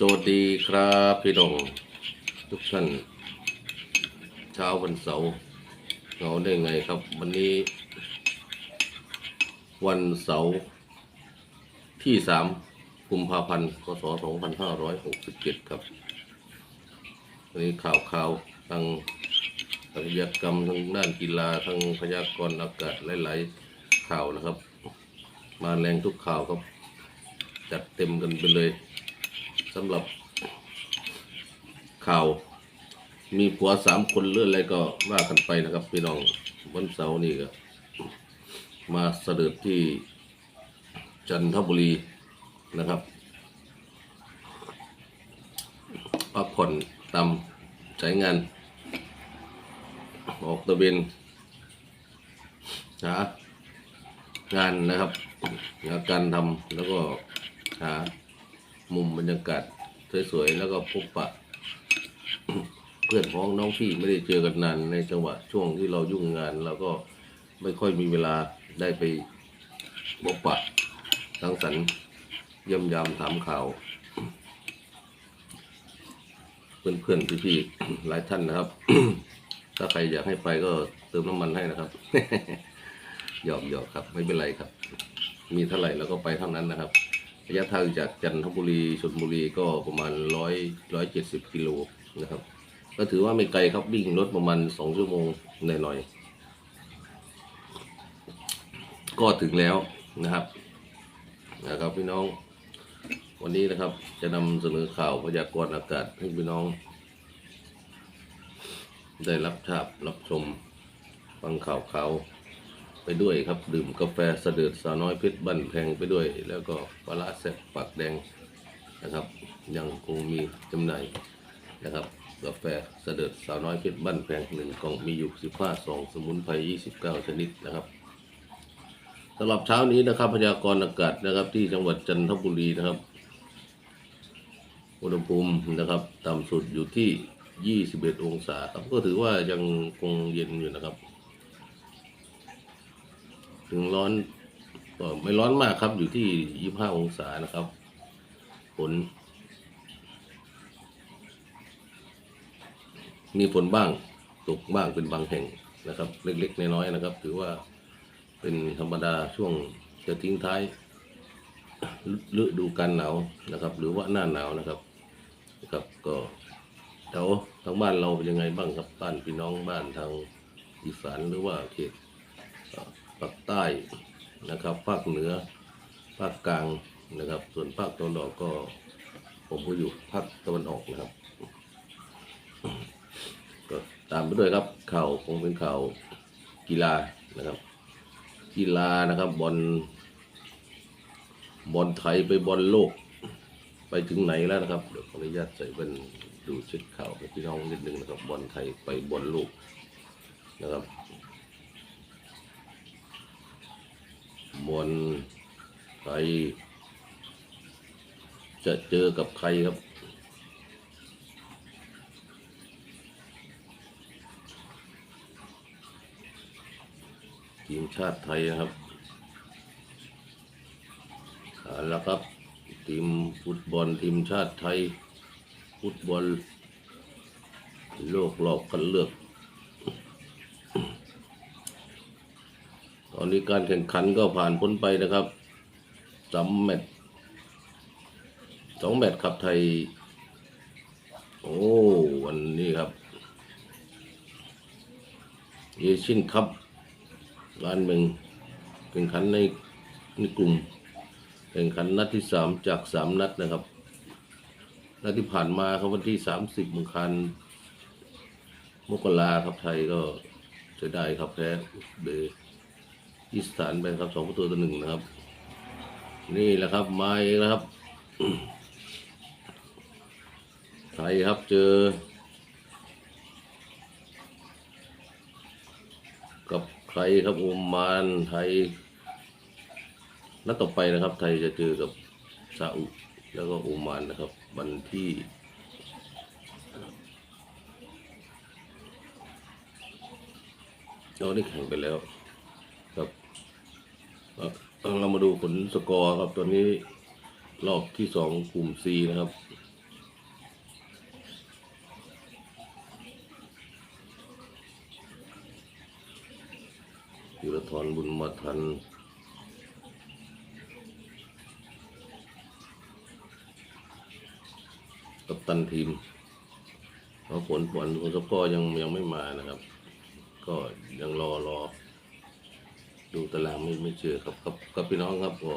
สวัสดีครับพี่น้องทุกท่านเช้าวันเสาร์เหงาได้ไงครับ วันนี้ วันเสาร์ที่สามกุมภาพันธ์พศสองพันห้าร้อยหกสิบเจ็ดครับวันนี้ข่าวข่าวทางอาชญากรรมทางด้านกีฬาทางพยากรณ์อากาศหลาย ๆ ข่าวนะครับ มาแรงทุกข่าวครับ จัดเต็มกันไปเลย สำหรับข่าว มีผัวสามคนเลื่อนอะไรก็ว่ากันไปนะครับพี่น้องวันเสาร์นี่ก็มาเสด็จที่จันทบุรีนะครับพักผ่อนตามสายงาน ออกตะเวนหางานนะครับหาการทำแล้วก็หา มุมบรรยากาศสวยๆแล้วก็พบปะ เพื่อนพ้องน้องพี่ไม่ได้เจอกันนานในจังหวะช่วงที่เรายุ่งงานเราก็ไม่ค่อยมีเวลาได้ไปพบปะสังสรรค์เยี่ยมยามถามข่าว เพื่อนๆพี่ๆหลายท่านนะครับ ถ้าใครอยากให้ไปก็เติมน้ำมันให้นะครับหยอกหยอกครับ ไม่เป็นไรครับ มีเท่าไหร่เราก็ไปเท่านั้นนะครับ ระยะทางจากจันทบุรีชลบุรีก็ประมาณร้อยร้อยเจ็ดสิบกิโลนะครับ ก็ถือว่าไม่ไกลครับวิ่งรถประมาณสองชั่วโมงหน่อยๆก็ถึงแล้วนะครับนะครับพี่น้อง วันนี้นะครับจะนำเสนอข่าวพยากรณ์อากาศให้พี่น้อง ได้รับทราบรับชมฟังข่าวเขา ไปด้วยครับ ดื่มกาแฟเสด็จสาวน้อยเพชรบั้นแพงไปด้วย แล้วก็ปลาร้าแซ่บปากแดงนะครับ ยังคงมีจำหน่ายนะครับกาแฟเสด็จสาวน้อยเพชรบ้นแพงหนึ่งกล่องมีอยู่15ซองสมุนไพร29ชนิดนะครับสำหรับเช้านี้นะครับพยากรณ์อากาศนะครับ ที่จังหวัดจันทบุรีนะครับอุณหภูมินะครับต่ำสุดอยู่ที่ 21 องศาครับก็ถือว่ายังคงเย็นอยู่นะครับ ถึงร้อนก็ไม่ร้อนมากครับ อยู่ที่25องศานะครับฝนมีฝนบ้างตกบ้างเป็นบางแห่งนะครับ เล็กๆน้อยๆนะครับ ถือว่าเป็นธรรมดาช่วงจะทิ้งท้ายฤดูการหนาวนะครับ หรือว่าหน้าหนาวนะครับนะครับก็แถวทางบ้านเราเป็นยังไงบ้างครับบ้านพี่น้องบ้านทางอีสานหรือว่าเขต ภาคใต้นะครับภาคเหนือภาคกลางนะครับ ส่วนภาคตะวันออกก็ผมก็อยู่ภาคตะวันออกนะครับก็ตามไปด้วยครับข่าวคงเป็นข่าวกีฬานะครับ กีฬานะครับบอลบอลไทยไปบอลโลก ไปถึงไหนแล้วนะครับเดี๋ยวขออนุญาตใส่เป็นดูเช็คข่าวพี่น้องนิดนึงนะครับบอลไทยไปบอลโลกนะครับ บอลไทยจะเจอกับใครครับทีมชาติไทยนะครับเอาละครับ ทีมฟุตบอลทีมชาติไทย ฟุตบอล โลกรอบคัดเลือก ต อนนี้การแข่งขันก็ผ่านพ้นไปนะครับสามแมตช์สองแมตช์ครับไทย โอ้วันนี้ครับเอเชียนคัพบ้านเมืองแข่งขันในในกลุ่ม แข่งขันนัดที่สามจากสามนัดนะครับ นัดที่ผ่านมาครับวันที่สามสิบมกรามกราครับไทยก็จะได้ครับแพ้เบ อิสานไปครับสองประตูต่อหนึ่งนะครับ นี่แหละครับมาเองนะครับ ไทยครับเจอ กับใครครับโอมานไทยนัดต่อไปนะครับ ไทยจะเจอกับซาอุแล้วก็โอมานนะครับ วันที่เราได้แข่งไปแล้วครับ เรามาดูผลสกอร์ครับตอนนี้รอบที่สองกลุ่ม C นะครับ ยุรธรบุญมาทัน กับตันทีมเพราะผลผลผลสกอร์ยังยังไม่มานะครับ ก็ยังรอรอ ดูตารางไม่ไม่เจอครับครับครับพี่น้องครับก็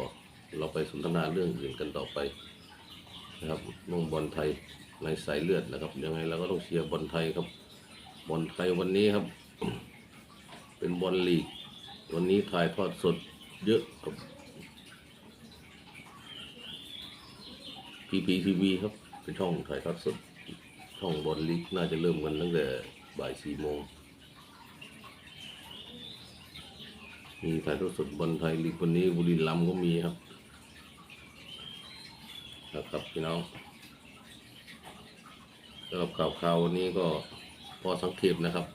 เราไปสนทนาเรื่องอื่นกันต่อไปนะครับนุ่งบอลไทยในสายเลือดนะครับ ยังไงเราก็ต้องเชียร์บอลไทยครับ บอลไทยวันนี้ครับ เป็นบอลลีก วันนี้ถ่ายทอดสดเยอะครับ PPTV ครับเป็นช่องถ่ายทอดสด ช่องบอลลีกน่าจะเริ่มกันตั้งแต่บ่ายสี่โมง มีถ่ายทอดสดบอลไทยลีกวันนี้บุรีรัมย์ก็มีครับนะครับพี่น้องสำหรับข่าวข่าววันนี้ก็พอสังเกตนะครับ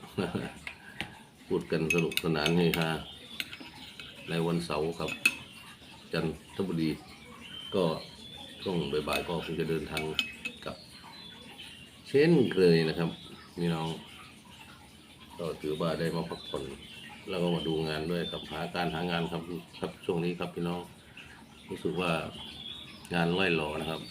พูดกันสนุกสนานเฮฮาในวันเสาร์ครับ จันทบุรี ก็ช่วงบ่ายๆก็คงจะเดินทางกับเช่นเคยนะครับพี่น้อง ก็ถือว่าได้มาพักผ่อน แล้วก็มาดูงานด้วยกับหาการหางานครับครับช่วงนี้ครับพี่น้องรู้สึกว่างานไล่รอนะครับ